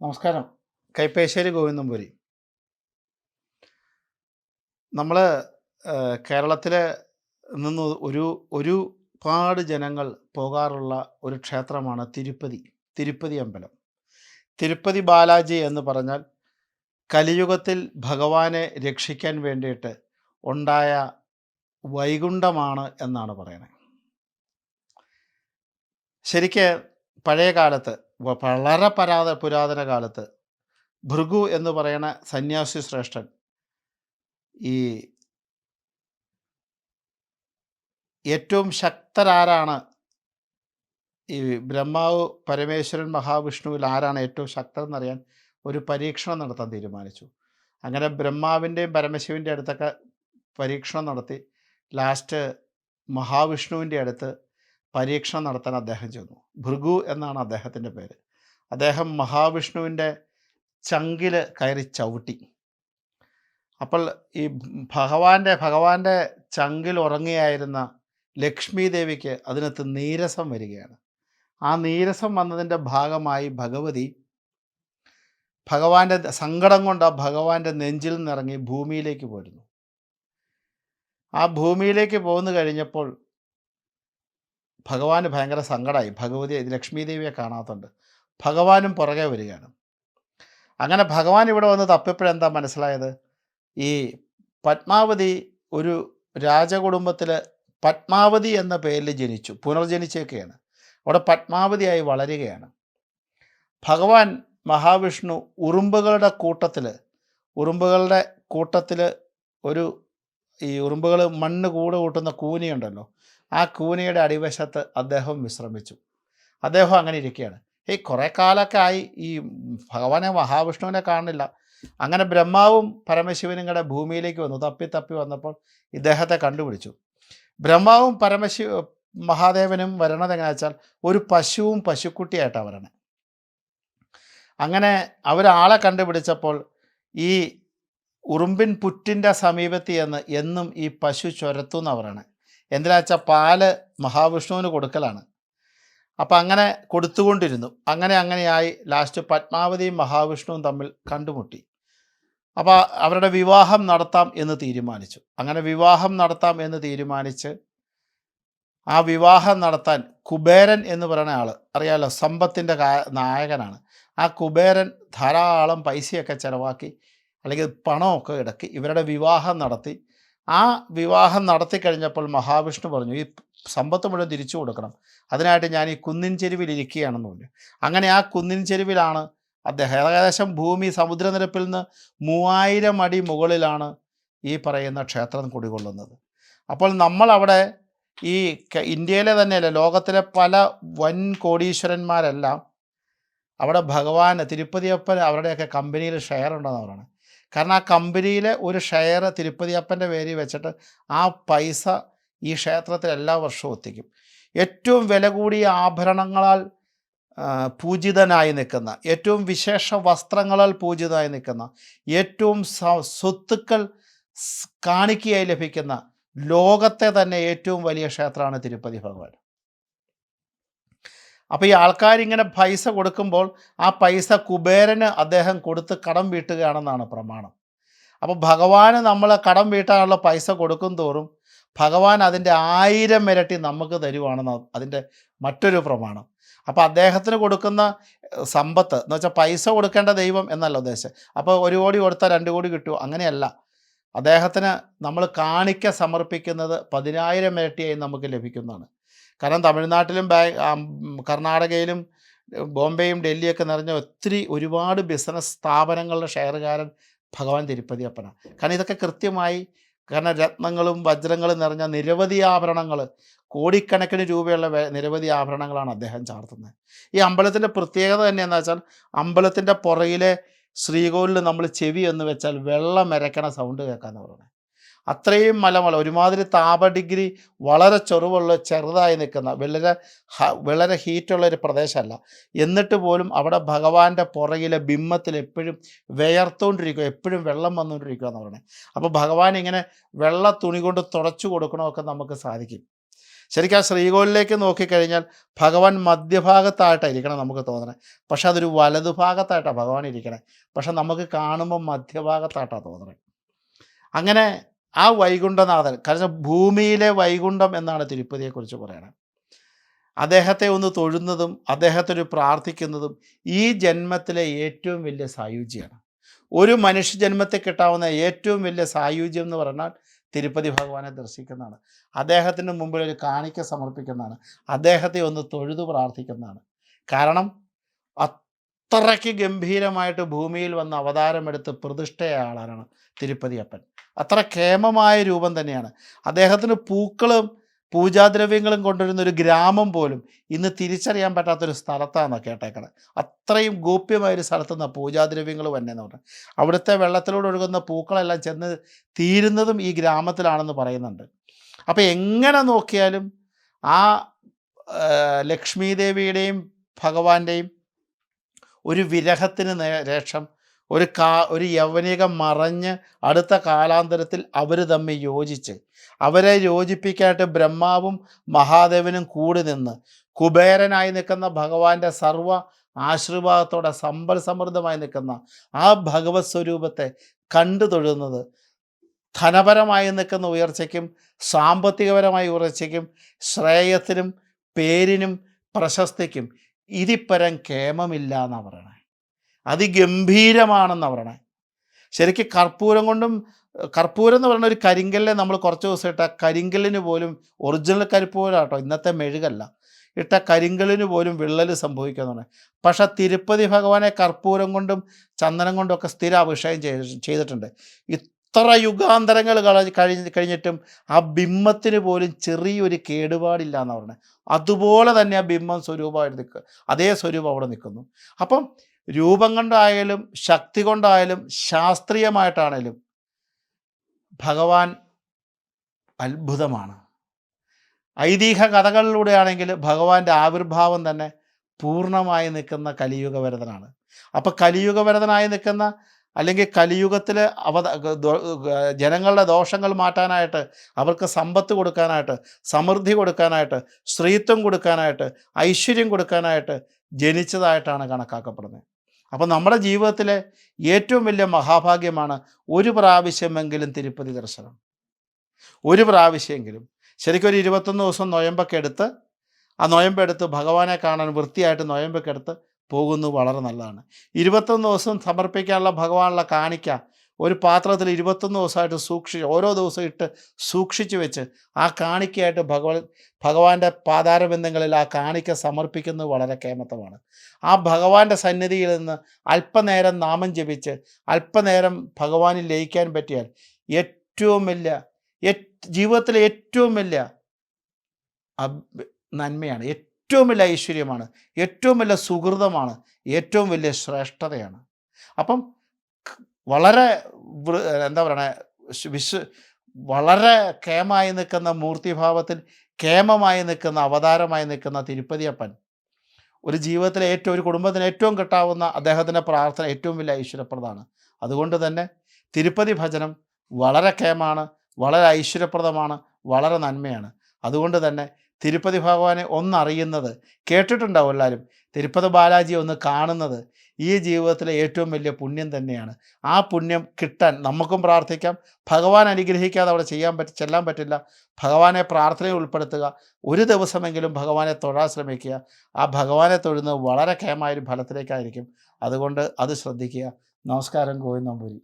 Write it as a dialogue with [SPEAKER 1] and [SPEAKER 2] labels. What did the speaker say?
[SPEAKER 1] നമസ്കാരം. കൈപ്പേശ്ശേരി ഗോവിന്ദംപുരി. നമ്മൾ കേരളത്തിൽ നിന്ന് ഒരു ഒരുപാട് ജനങ്ങൾ പോകാറുള്ള ഒരു ക്ഷേത്രമാണ് തിരുപ്പതി തിരുപ്പതി അമ്പലം. തിരുപ്പതി ബാലാജി എന്ന് പറഞ്ഞാൽ കലിയുഗത്തിൽ ഭഗവാനെ രക്ഷിക്കാൻ വേണ്ടിയിട്ട് ഉണ്ടായ വൈകുണ്ഠമാണ് എന്നാണ് പറയുന്നത്. ശരിക്ക് പഴയ കാലത്ത് വളരെ പരാത പുരാതന കാലത്ത് ഭൃഗു എന്ന് പറയുന്ന സന്യാസി ശ്രേഷ്ഠൻ ഈ ഏറ്റവും ശക്തരാരാണ് ഈ ബ്രഹ്മാവ് പരമേശ്വരൻ മഹാവിഷ്ണുവിൽ ആരാണ് ഏറ്റവും ശക്തർ എന്നറിയാൻ ഒരു പരീക്ഷണം നടത്താൻ തീരുമാനിച്ചു. അങ്ങനെ ബ്രഹ്മാവിന്റെയും പരമശിവന്റെ അടുത്തൊക്കെ പരീക്ഷണം നടത്തി ലാസ്റ്റ് മഹാവിഷ്ണുവിന്റെ അടുത്ത് പരീക്ഷണം നടത്താൻ അദ്ദേഹം ചെന്നു. ഭൃഗു എന്നാണ് അദ്ദേഹത്തിന്റെ പേര്. അദ്ദേഹം മഹാവിഷ്ണുവിന്റെ ചങ്കിൽ കയറി ചവിട്ടി. അപ്പോൾ ഈ ഭഗവാന്റെ ഭഗവാന്റെ ചങ്കിൽ ഉറങ്ങിയായിരുന്ന ലക്ഷ്മി ദേവിക്ക് അതിനകത്ത് നീരസം വരികയാണ്. ആ നീരസം വന്നതിന്റെ ഭാഗമായി ഭഗവതി ഭഗവാന്റെ സങ്കടം കൊണ്ട് ആ ഭഗവാന്റെ നെഞ്ചിൽ നിന്നിറങ്ങി ഭൂമിയിലേക്ക് പോരുന്നു. ആ ഭൂമിയിലേക്ക് പോന്നു കഴിഞ്ഞപ്പോൾ ഭഗവാന് ഭയങ്കര സങ്കടമായി ഭഗവതി ലക്ഷ്മി ദേവിയെ കാണാത്തുണ്ട്. ഭഗവാനും പുറകെ വരികയാണ്. അങ്ങനെ ഭഗവാൻ ഇവിടെ വന്ന് തപ്പിയപ്പോഴെന്താ മനസ്സിലായത്? ഈ പത്മാവതി ഒരു രാജകുടുംബത്തിൽ പത്മാവതി എന്ന പേരിൽ ജനിച്ചു. പുനർജനിച്ചേക്കുകയാണ് അവിടെ പത്മാവതിയായി വളരുകയാണ്. ഭഗവാൻ മഹാവിഷ്ണു ഉറുമ്പുകളുടെ കൂട്ടത്തിൽ ഉറുമ്പുകളുടെ കൂട്ടത്തിൽ ഒരു ഈ ഉറുമ്പുകൾ മണ്ണ് കൂട് കൂട്ടുന്ന കൂനിയുണ്ടല്ലോ. ആ കൂനയുടെ അടിവശത്ത് അദ്ദേഹം വിശ്രമിച്ചു. അദ്ദേഹം അങ്ങനെ ഇരിക്കുകയാണ്. ഈ കുറേ കാലമൊക്കെ ആയി. ഈ ഭഗവാനെ മഹാവിഷ്ണുവിനെ കാണുന്നില്ല. അങ്ങനെ ബ്രഹ്മാവും പരമശിവനും കൂടെ ഭൂമിയിലേക്ക് വന്നു. തപ്പി തപ്പി വന്നപ്പോൾ ഇദ്ദേഹത്തെ കണ്ടുപിടിച്ചു. ബ്രഹ്മാവും പരമശിവ മഹാദേവനും വരണത് എങ്ങനെ വെച്ചാൽ ഒരു പശുവും പശുക്കുട്ടിയായിട്ടാണ് വരണേ. അങ്ങനെ അവരാളെ കണ്ടുപിടിച്ചപ്പോൾ ഈ ഉറുമ്പിൻ പുറ്റിന്റെ സമീപത്ത് എന്ന് എന്നും ഈ പശു ചുരത്തു എന്നാണ് പറയണത് എന്തിനാ വെച്ചാൽ പാൽ മഹാവിഷ്ണുവിന് കൊടുക്കലാണ്. അപ്പം അങ്ങനെ കൊടുത്തുകൊണ്ടിരുന്നു. അങ്ങനെ അങ്ങനെയായി ലാസ്റ്റ് പത്മാവതിയും മഹാവിഷ്ണുവും തമ്മിൽ കണ്ടുമുട്ടി. അപ്പോൾ അവരുടെ വിവാഹം നടത്താം എന്ന് തീരുമാനിച്ചു. അങ്ങനെ വിവാഹം നടത്താം എന്ന് തീരുമാനിച്ച് ആ വിവാഹം നടത്താൻ കുബേരൻ എന്ന് പറയുന്ന ആൾ അറിയാലോ സമ്പത്തിന്റെ നായകനാണ്. ആ കുബേരൻ ധാരാളം പൈസയൊക്കെ ചിലവാക്കി അല്ലെങ്കിൽ പണമൊക്കെ ഇടക്കി ഇവരുടെ വിവാഹം നടത്തി ആ വിവാഹം നടത്തി കഴിഞ്ഞപ്പോൾ മഹാവിഷ്ണു പറഞ്ഞു ഈ സമ്പത്ത് മുഴുവൻ തിരിച്ചു കൊടുക്കണം. അതിനായിട്ട് ഞാൻ ഈ കുന്നിൻ ചെരുവിൽ ഇരിക്കുകയാണെന്ന് പറഞ്ഞു. അങ്ങനെ ആ കുന്നിൻ ചെരുവിലാണ് അദ്ദേഹം. ഏകദേശം ഭൂമി സമുദ്രനിരപ്പിൽ നിന്ന് മൂവായിരം അടി മുകളിലാണ് ഈ പറയുന്ന ക്ഷേത്രം കുടികൊള്ളുന്നത്. അപ്പോൾ നമ്മൾ അവിടെ ഈ ഇന്ത്യയിലെ തന്നെയല്ല ലോകത്തിലെ പല വൻ കോടീശ്വരന്മാരെല്ലാം അവിടെ ഭഗവാൻ തിരുപ്പതിയപ്പൻ അവരുടെയൊക്കെ കമ്പനിയിൽ ഷെയർ ഉണ്ടെന്ന് പറയുന്നത് കാരണം ആ കമ്പനിയിലെ ഒരു ഷെയർ തിരുപ്പതിയപ്പന്റെ പേരിൽ വെച്ചിട്ട് ആ പൈസ ഈ ക്ഷേത്രത്തിൽ എല്ലാ വർഷവും എത്തിക്കും ഏറ്റവും വില കൂടിയ ആഭരണങ്ങളാൽ പൂജിതനായി നിൽക്കുന്ന ഏറ്റവും വിശേഷ വസ്ത്രങ്ങളാൽ പൂജിതനായി നിൽക്കുന്ന ഏറ്റവും സ്വത്തുക്കൾ കാണിക്കയായി ലഭിക്കുന്ന ലോകത്തെ തന്നെ ഏറ്റവും വലിയ ക്ഷേത്രമാണ് തിരുപ്പതി ഭഗവാൻ. അപ്പോൾ ഈ ആൾക്കാരിങ്ങനെ പൈസ കൊടുക്കുമ്പോൾ ആ പൈസ കുബേരന് അദ്ദേഹം കൊടുത്ത് കടം വീട്ടുകയാണെന്നാണ് പ്രമാണം. അപ്പോൾ ഭഗവാന് നമ്മൾ കടം വീട്ടാനുള്ള പൈസ കൊടുക്കും തോറും ഭഗവാൻ അതിന്റെ ആയിരം ഇരട്ടി നമുക്ക് തരുവാണെന്ന് അതിന്റെ മറ്റൊരു പ്രമാണം. അപ്പോൾ അദ്ദേഹത്തിന് കൊടുക്കുന്ന സമ്പത്ത് എന്ന് വെച്ചാൽ പൈസ കൊടുക്കേണ്ട ദൈവം എന്നല്ല ഉദ്ദേശം. അപ്പോൾ ഒരു കോടി കൊടുത്താൽ രണ്ട് കോടി കിട്ടുമോ അങ്ങനെയല്ല. അദ്ദേഹത്തിന് നമ്മൾ കാണിക്ക സമർപ്പിക്കുന്നത് പതിനായിരം ഇരട്ടിയായി നമുക്ക് ലഭിക്കുന്നതാണ്. കാരണം തമിഴ്നാട്ടിലും കർണാടകയിലും ബോംബെയും ഡൽഹിയൊക്കെ നിറഞ്ഞ ഒത്തിരി ഒരുപാട് ബിസിനസ് സ്ഥാപനങ്ങളുടെ ഷെയറുകാരൻ ഭഗവാൻ തിരുപ്പതി അപ്പനാണ് കാരണം ഇതൊക്കെ കൃത്യമായി കാരണം രത്നങ്ങളും വജ്രങ്ങളും നിറഞ്ഞ നിരവധി ആഭരണങ്ങൾ കോടിക്കണക്കിന് രൂപയുള്ള നിരവധി ആഭരണങ്ങളാണ് അദ്ദേഹം ചാർത്തുന്നത്. ഈ അമ്പലത്തിന്റെ പ്രത്യേകത തന്നെ എന്താ വെച്ചാൽ അമ്പലത്തിന്റെ പുറകിലെ ശ്രീകോവിലിൽ നമ്മൾ ചെവി എന്ന് വെച്ചാൽ വെള്ളം ഇരക്കണ സൗണ്ട് കേൾക്കാമെന്ന് പറയുന്നത്. അത്രയും മലമല ഒരുമാതിരി താപ ഡിഗ്രി വളരെ ചെറുവുള്ള ചെറുതായി നിൽക്കുന്ന വളരെ വളരെ ഹീറ്റുള്ള ഒരു പ്രദേശമല്ല. എന്നിട്ട് പോലും അവിടെ ഭഗവാന്റെ പുറകിലെ ബിംബത്തിൽ എപ്പോഴും വിയർത്തുകൊണ്ടിരിക്കുക എപ്പോഴും വെള്ളം വന്നുകൊണ്ടിരിക്കുക എന്ന് പറയുന്നത് അപ്പോൾ ഭഗവാൻ ഇങ്ങനെ വെള്ള തുണി കൊണ്ട് തുടച്ചു കൊടുക്കണമൊക്കെ നമുക്ക് സാധിക്കും. ശരിക്കും ആ ശ്രീകോലിലേക്ക് നോക്കിക്കഴിഞ്ഞാൽ ഭഗവാൻ മധ്യഭാഗത്തായിട്ടായിരിക്കണം നമുക്ക് തോന്നണേ. പക്ഷെ അതൊരു വലതുഭാഗത്തായിട്ടാണ് ഭഗവാൻ ഇരിക്കണേ. പക്ഷെ നമുക്ക് കാണുമ്പോൾ മധ്യഭാഗത്തായിട്ടാണ് തോന്നണേ. അങ്ങനെ ആ വൈകുണ്ഠനാഥൻ കാരണം ഭൂമിയിലെ വൈകുണ്ഠം എന്നാണ് തിരുപ്പതിയെക്കുറിച്ച് പറയണത്. അദ്ദേഹത്തെ ഒന്ന് തൊഴുന്നതും അദ്ദേഹത്തെ ഒരു പ്രാർത്ഥിക്കുന്നതും ഈ ജന്മത്തിലെ ഏറ്റവും വലിയ സായുജ്യമാണ്. ഒരു മനുഷ്യ ജന്മത്തിൽ കിട്ടാവുന്ന ഏറ്റവും വലിയ സായുജ്യം എന്ന് പറഞ്ഞാൽ തിരുപ്പതി ഭഗവാനെ ദർശിക്കുന്നതാണ്. അദ്ദേഹത്തിന് മുമ്പിൽ ഒരു കാണിക്ക സമർപ്പിക്കുന്നതാണ്. അദ്ദേഹത്തെ ഒന്ന് തൊഴുതു പ്രാർത്ഥിക്കുന്നതാണ്. കാരണം അത്രയ്ക്ക് ഗംഭീരമായിട്ട് ഭൂമിയിൽ വന്ന് അവതാരമെടുത്ത് പ്രതിഷ്ഠയായ ആളാണ് തിരുപ്പതി അപ്പൻ. അത്ര കേമമായ രൂപം തന്നെയാണ്. അദ്ദേഹത്തിന് പൂക്കളും പൂജാദ്രവ്യങ്ങളും കൊണ്ടുവരുന്ന ഒരു ഗ്രാമം പോലും ഇന്ന് തിരിച്ചറിയാൻ പറ്റാത്തൊരു സ്ഥലത്താണ് കേട്ടേക്കണത് അത്രയും ഗോപ്യമായ ഒരു സ്ഥലത്ത് നിന്നാണ് പൂജാദ്രവ്യങ്ങൾ വന്നതെന്ന് പറഞ്ഞു അവിടുത്തെ വെള്ളത്തിലൂടെ ഒഴുകുന്ന പൂക്കളെല്ലാം ചെന്ന് തീരുന്നതും ഈ ഗ്രാമത്തിലാണെന്ന് പറയുന്നുണ്ട്. അപ്പോൾ എങ്ങനെ നോക്കിയാലും ആ ആ, ലക്ഷ്മി ദേവിയുടെയും ഭഗവാന്റെയും ഒരു വിരഹത്തിന് ശേഷം ഒരു കാ ഒരു യൗവനിക മറഞ്ഞ് അടുത്ത കാലാന്തരത്തിൽ അവർ തമ്മിൽ യോജിച്ച്. അവരെ യോജിപ്പിക്കാനായിട്ട് ബ്രഹ്മാവും മഹാദേവനും കൂടി നിന്ന് കുബേരനായി നിൽക്കുന്ന ഭഗവാന്റെ സർവ ആശീർവാദത്തോടെ സമ്പൽ സമൃദ്ധമായി നിൽക്കുന്ന ആ ഭഗവത് സ്വരൂപത്തെ കണ്ടു തൊഴുന്നത് ധനപരമായി നിൽക്കുന്ന ഉയർച്ചയ്ക്കും സാമ്പത്തികപരമായ ഉയർച്ചയ്ക്കും ശ്രേയത്തിനും പേരിനും പ്രശസ്തിക്കും ഇതിപ്പരം കേമമില്ല എന്നാണ് പറയണേ. അതിഗംഭീരമാണെന്നാണ് പറയണേ. ശരിക്കും കർപ്പൂരം കൊണ്ടും കർപ്പൂരം എന്ന് പറയുന്ന ഒരു കരിങ്കല്ലെ നമ്മൾ കുറച്ച് ദിവസം ഇട്ട കരിങ്കല്ലിന് പോലും ഒറിജിനൽ കരിപ്പൂരാട്ടോ ഇന്നത്തെ മെഴുകല്ല. ഇട്ട കരിങ്കല്ലിന് പോലും വിള്ളൽ സംഭവിക്കുന്നതാണ് പക്ഷേ തിരുപ്പതി ഭഗവാനെ കർപ്പൂരം കൊണ്ടും ചന്ദനം കൊണ്ടും ഒക്കെ സ്ഥിര അഭിഷേകം ചെയ്ത് ചെയ്തിട്ടുണ്ട്. ഇത്ര യുഗാന്തരങ്ങൾ കഴിഞ്ഞ് കഴിഞ്ഞിട്ടും ആ ബിംബത്തിന് പോലും ചെറിയൊരു കേടുപാടില്ല എന്ന് പറഞ്ഞത് അതുപോലെ തന്നെ ആ ബിംബം സ്വരൂപമായിട്ട് നിൽക്കുക അതേ സ്വരൂപം അവിടെ നിൽക്കുന്നു അപ്പം രൂപം കൊണ്ടായാലും ശക്തി കൊണ്ടായാലും ശാസ്ത്രീയമായിട്ടാണേലും ഭഗവാൻ അത്ഭുതമാണ്. ഐതിഹ്യ കഥകളിലൂടെയാണെങ്കിൽ ഭഗവാന്റെ ആവിർഭാവം തന്നെ പൂർണമായി നിൽക്കുന്ന കലിയുഗവരതനാണ് അപ്പം കലിയുഗവരതനായി നിൽക്കുന്ന അല്ലെങ്കിൽ കലിയുഗത്തിൽ അവ ജനങ്ങളുടെ ദോഷങ്ങൾ മാറ്റാനായിട്ട് അവർക്ക് സമ്പത്ത് കൊടുക്കാനായിട്ട് സമൃദ്ധി കൊടുക്കാനായിട്ട് സ്ത്രീത്വം കൊടുക്കാനായിട്ട് ഐശ്വര്യം കൊടുക്കാനായിട്ട് ജനിച്ചതായിട്ടാണ് കണക്കാക്കപ്പെടുന്നത്. അപ്പോൾ നമ്മുടെ ജീവിതത്തിലെ ഏറ്റവും വലിയ മഹാഭാഗ്യമാണ് ഒരു പ്രാവശ്യമെങ്കിലും തിരുപ്പതി ദർശനം. ഒരു പ്രാവശ്യമെങ്കിലും. ശരിക്കും ഒരു ഇരുപത്തൊന്ന് ദിവസം നൊയമ്പൊക്കെ എടുത്ത് ആ നൊയമ്പെടുത്ത് ഭഗവാനെ കാണാൻ വൃത്തിയായിട്ട് നൊയമ്പൊക്കെ എടുത്ത് പോകുന്നത് വളരെ നല്ലതാണ്. ഇരുപത്തൊന്ന് ദിവസം സമർപ്പിക്കാനുള്ള ഭഗവാനുള്ള കാണിക്ക ഒരു പാത്രത്തിൽ ഇരുപത്തൊന്ന് ദിവസമായിട്ട് സൂക്ഷിച്ച് ഓരോ ദിവസം ഇട്ട് സൂക്ഷിച്ചു വെച്ച് ആ കാണിക്കയായിട്ട് ഭഗവത് ഭഗവാന്റെ പാതാരബന്ധങ്ങളിൽ ആ കാണിക്ക സമർപ്പിക്കുന്നത് വളരെ കേമത്തമാണ് ആ ഭഗവാന്റെ സന്നിധിയിൽ നിന്ന് അല്പനേരം നാമം ജപിച്ച് അല്പനേരം ഭഗവാനിൽ ലയിക്കാൻ പറ്റിയാൽ ഏറ്റവും വലിയ ജീവിതത്തിലെ ഏറ്റവും വലിയ നന്മയാണ്. ഏറ്റവും വലിയ ഐശ്വര്യമാണ് ഏറ്റവും വലിയ സുഹൃതമാണ് ഏറ്റവും വലിയ ശ്രേഷ്ഠതയാണ്. അപ്പം വളരെ എന്താ പറയണേ വിശ്വ വളരെ കേമായി നിൽക്കുന്ന മൂർത്തിഭാവത്തിൽ കേമമായി നിൽക്കുന്ന അവതാരമായി നിൽക്കുന്ന തിരുപ്പതിയപ്പൻ ഒരു ജീവിതത്തിലെ ഏറ്റവും ഒരു കുടുംബത്തിന് ഏറ്റവും കിട്ടാവുന്ന അദ്ദേഹത്തിന്റെ പ്രാർത്ഥന ഏറ്റവും വലിയ ഐശ്വര്യപ്രദമാണ്. അതുകൊണ്ട് തന്നെ തിരുപ്പതി ഭജനം വളരെ കേമാണ് വളരെ ഐശ്വര്യപ്രദമാണ് വളരെ നന്മയാണ്. അതുകൊണ്ട് തന്നെ തിരുപ്പതി ഭഗവാനെ ഒന്നറിയുന്നത് കേട്ടിട്ടുണ്ടാവും എല്ലാവരും തിരുപ്പതി ബാലാജി ഒന്ന് കാണുന്നത് ഈ ജീവിതത്തിലെ ഏറ്റവും വലിയ പുണ്യം തന്നെയാണ്. ആ പുണ്യം കിട്ടാൻ നമുക്കും പ്രാർത്ഥിക്കാം. ഭഗവാൻ അനുഗ്രഹിക്കാതെ അവിടെ ചെയ്യാൻ പറ്റി ചെല്ലാൻ പറ്റില്ല. ഭഗവാനെ പ്രാർത്ഥനയിൽ ഉൾപ്പെടുത്തുക. ഒരു ദിവസമെങ്കിലും ഭഗവാനെ തൊഴാൻ ശ്രമിക്കുക. ആ ഭഗവാനെ തൊഴുന്നത് വളരെ കേമായൊരു ഫലത്തിലേക്കായിരിക്കും. അതുകൊണ്ട് അത് ശ്രദ്ധിക്കുക. നമസ്കാരം ഗോവിന്ദമ്പൂരി